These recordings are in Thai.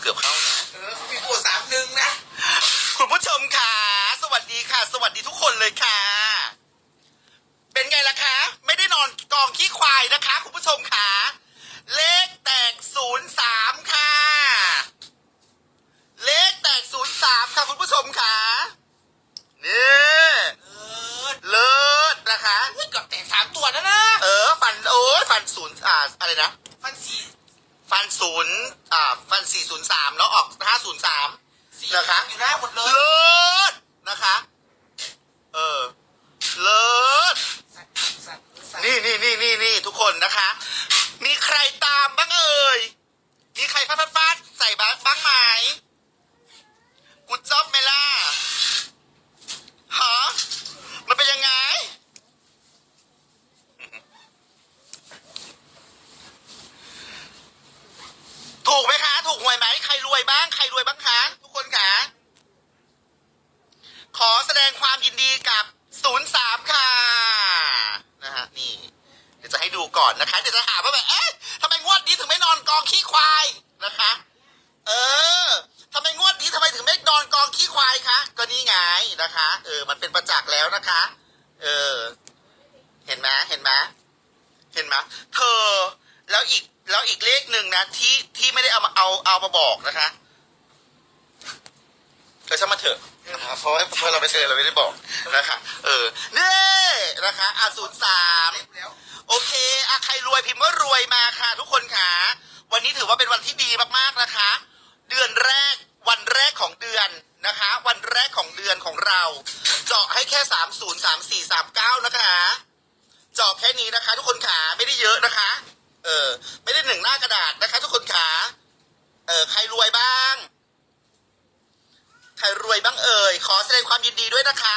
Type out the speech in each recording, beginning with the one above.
เกือบเข้านะเออมีโปรสามหนึ่งนะ คุณผู้ชมค่ะ สวัสดีค่ะ สวัสดีทุกคนเลยค่ะ เป็นไงล่ะคะ ไม่ได้นอนกองขี้ควายนะคะ คุณผู้ชมค่ะ เลขแตกศูนย์สามค่ะ เลขแตกศูนย์สามค่ะ คุณผู้ชมค่ะนี่เลิศนะคะ เฮ้เกือบแตกสามตัวแล้วนะ เออ ฟันโอ้ยฟันศูนย์อ่าอะไรนะ ฟันสี ฟันศูนย์อ่าฟันสี่ศูนย์สามแล้วออกห้าศูนย์สามสี่เหรอคะอยู่หน้าหมดเลยเลิศนะคะ เออเลิศสั่นสั่นสั่นนี่นี่นี่นี่นี่ทุกคนนะคะ มีใครตามบ้างเอ่ย มีใครฟาดฟาดฟาดใส่บ้างบ้างไหมกูจ๊อบไหมล่ะฮะมันเป็นยังไง ถูกไหมคะ ถูกหวยไหม ใครรวยบ้าง ใครรวยบ้างคะ ทุกคนคะ ขอแสดงความยินดี กับ 03 ค่ะ นะฮะ นี่ เดี๋ยวจะให้ดูก่อนนะคะ เดี๋ยวจะหาว่าแบบ เอ๊ะทำไมงวดนี้ถึงไม่นอนกองขี้ควายนะคะ เออทำไมงวดนี้ทำไมถึงไม่นอนกองขี้ควายคะ ก็นี่ไงนะคะ เออ มันเป็นประจักษ์แล้วนะคะ เออ เห็นไหมเห็นไหมเห็นไหมเธอ แล้วอีก แล้วอีกเลขหนึ่งนะที่ที่ไม่ได้เอามาเอาเอามาบอกนะคะเธอช่างมาเถอะ นะครับเพราะว่าเพราะเราไปเจอเราไม่ได้บอกนะคะ เออนี่นะคะอาศูนย์สามเล็บแล้วโอเคอะใครรวยพิมพ์ว่ารวยมาค่ะ ทุกคนค่ะ วันนี้ถือว่าเป็นวันที่ดีมากๆนะคะ เดือนแรกวันแรกของเดือนนะคะ วันแรกของเดือนของเรา เจาะให้แค่สามศูนย์สามสี่สามเก้านะคะเจาะแค่นี้นะคะ ทุกคนขาไม่ได้เยอะนะคะ เออ ไม่ได้หนึ่งหน้ากระดาษนะคะ ทุกคนขาเออใครรวยบ้าง ใครรวยบ้างเอ่ย ขอแสดงความยินดีด้วยนะคะ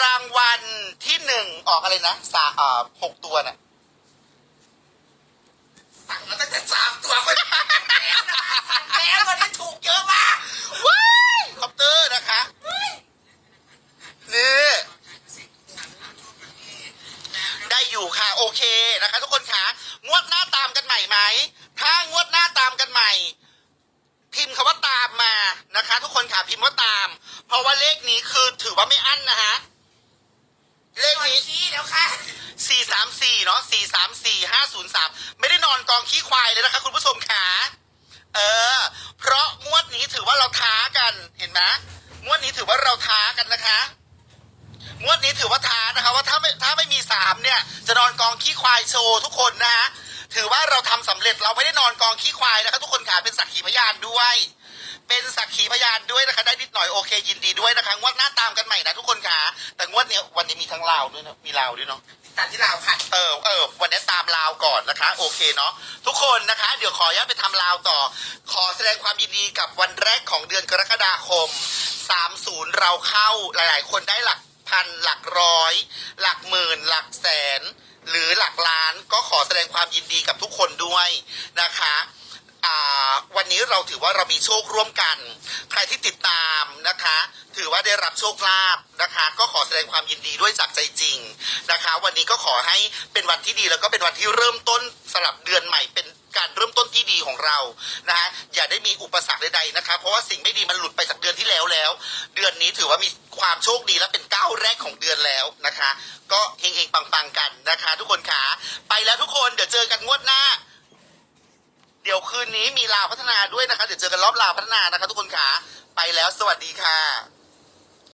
รางวัลที่หนึ่งออกอะไรนะสาอ่าหกตัวน่ะสั่งมาตั้งแต่สามตัวก็แล้วนะแล้ววันนี้ถูกเยอะมากว้ายคอปเตอร์นะคะนี่ได้อยู่ค่ะ โอเคนะคะ ทุกคนคะงวดหน้าตามกันใหม่ไหม ถ้างวดหน้าตามกันใหม่พิมพ์คำว่าตามมา นะคะ ทุกคนค่ะพิมพ์ว่าตาม เพราะว่าเลขนี้คือถือว่าไม่อั้นนะฮะเลขหน่อยนี้ชี้แล้วค่ะสี่สามสี่เนาะสี่สามสี่ห้าศูนย์สามไม่ได้นอนกองขี้ควายเลยนะคะ คุณผู้ชมขาเออ เพราะงวดนี้ถือว่าเราท้ากันเห็นไหมงวดนี้ถือว่าเราท้ากันนะคะงวดนี้ถือว่าท้านะคะว่าถ้าไม่ถ้าไม่มีสามเนี่ย จะนอนกองขี้ควายโชว์ทุกคนนะฮะถือว่าเราทำสำเร็จเราไม่ได้นอนกองขี้ควายนะคะทุกคนขาเป็นสักขีพยานด้วย เป็นสักขีพยานด้วย นะคะได้นิดหน่อยโอเคยินดีด้วยนะคะงวดหน้าตามกันใหม่นะทุกคนขาแต่งวดเนี้ยวันนี้มีทั้งลาวด้วยนะมีลาวด้วยเนาะตัดที่เราค่ะ เออเออวันนี้ตามลาวก่อนนะคะ โอเคเนาะทุกคนนะคะ เดี๋ยวขออนุญาตไปทำลาวต่อ ขอแสดงความยินดีกับวันแรกของเดือนกรกฎาคม 30 เราเข้าหลายๆ คนได้หลักพันหลักร้อย หลักหมื่น หลักแสน หรือหลักล้านก็ขอแสดงความยินดีกับทุกคนด้วยนะคะอ่า วันนี้เราถือว่าเรามีโชคร่วมกัน ใครที่ติดตามนะคะ ถือว่าได้รับโชคลาภนะคะ ก็ขอแสดงความยินดีด้วยจากใจจริงนะคะ วันนี้ก็ขอให้เป็นวันที่ดีแล้วก็เป็นวันที่เริ่มต้นสลับเดือนใหม่เป็นการเริ่มต้นที่ดีของเรานะฮะอย่าได้มีอุปสรรคใดๆนะคะเพราะว่าสิ่งไม่ดีมันหลุดไปจากเดือนที่แล้วแล้ว เดือนนี้ถือว่ามีความโชคดีและเป็นก้าวแรกของเดือนแล้วนะคะ ก็เฮงๆปังๆกันนะคะ ทุกคนขาไปแล้วทุกคนเดี๋ยวเจอกันงวดหน้า นนี้มีลาวพัฒนาด้วยนะคะ เดี๋ยวเจอกันรอบลาวพัฒนานะคะ ทุกคนขาไปแล้วสวัสดีค่ะ